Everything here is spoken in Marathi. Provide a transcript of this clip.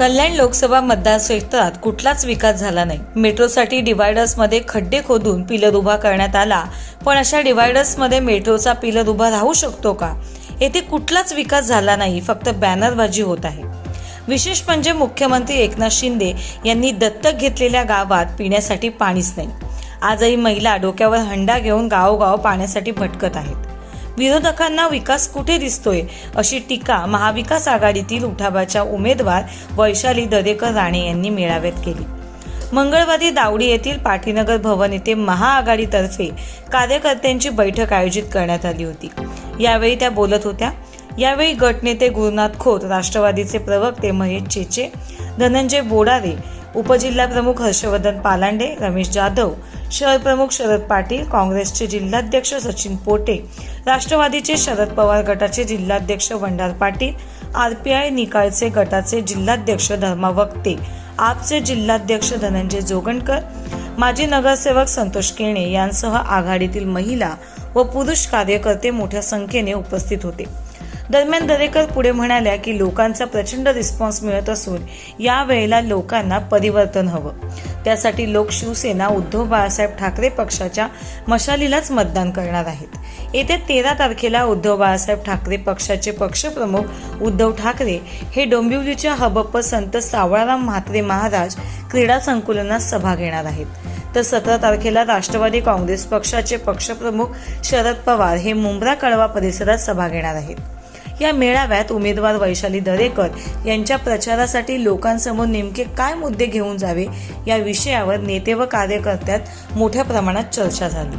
कल्याण लोकसभा मतदारक्षेत्रात कुठलाच विकास झाला नाही. मेट्रोसाठी डिवायडर्समध्ये खड्डे खोदून पिलर उभा करण्यात आला. पण अशा डिवायडर्समध्ये मेट्रोचा पिलर उभा राहू शकतो का? येथे कुठलाच विकास झाला नाही फक्त बॅनरबाजी होत आहे. विशेष म्हणजे मुख्यमंत्री एकनाथ शिंदे यांनी दत्तक घेतलेल्या गावात पिण्यासाठी पाणीच नाही. आजही महिला डोक्यावर हंडा घेऊन गावोगाव पाण्यासाठी भटकत आहेत. विरोधकांना विकास कुठे दिसतोय अशी टीका महाविकास आघाडीतील उठाबाच्या उमेदवार वैशाली दरेकर राणे यांनी मेळाव्यात केली. मंगळवारी दावडी येथील पाठीनगर भवन येथे महाआघाडीतर्फे कार्यकर्त्यांची बैठक आयोजित करण्यात आली होती. यावेळी त्या बोलत होत्या यावेळी गटनेते गुरुनाथ खोत राष्ट्रवादीचे प्रवक्ते महेश चेचे धनंजय बोडारे उपजिल्हाप्रमुख हर्षवर्धन पालांडे रमेश जाधव शहर प्रमुख शरद पाटील काँग्रेसचे जिल्हाध्यक्ष सचिन पोटे राष्ट्रवादीचे शरद पवार गटाचे जिल्हाध्यक्ष वंडार पाटील आरपीआय निकाळचे गटाचे जिल्हाध्यक्ष धर्मा वक्ते आपचे जिल्हाध्यक्ष धनंजय जोगणकर माजी नगरसेवक संतोष केणे यांसह आघाडीतील महिला व पुरुष कार्यकर्ते मोठ्या संख्येने उपस्थित होते. दरम्यान दरेकर पुढे म्हणाल्या की लोकांचा प्रचंड रिस्पॉन्स मिळत असून या वेळेला लोकांना परिवर्तन हवं. त्यासाठी लोक शिवसेना उद्धव बाळासाहेब ठाकरे पक्षाच्या मशालीलाच मतदान करणार आहेत. येत्या तेरा तारखेला उद्धव बाळासाहेब ठाकरे पक्षाचे पक्षप्रमुख उद्धव ठाकरे हे डोंबिवलीच्या हबप्प संत सावळाराम म्हात्रे महाराज क्रीडा संकुलनात सभा घेणार आहेत. तर सतरा तारखेला राष्ट्रवादी काँग्रेस पक्षाचे पक्षप्रमुख शरद पवार हे मुंब्रा कळवा परिसरात सभा घेणार आहेत. या मेळाव्यात उमेदवार वैशाली दरेकर यांच्या प्रचारासाठी लोकांसमोर नेमके काय मुद्दे घेऊन जावे या विषयावर नेते व कार्यकर्त्यात मोठ्या प्रमाणात चर्चा झाली.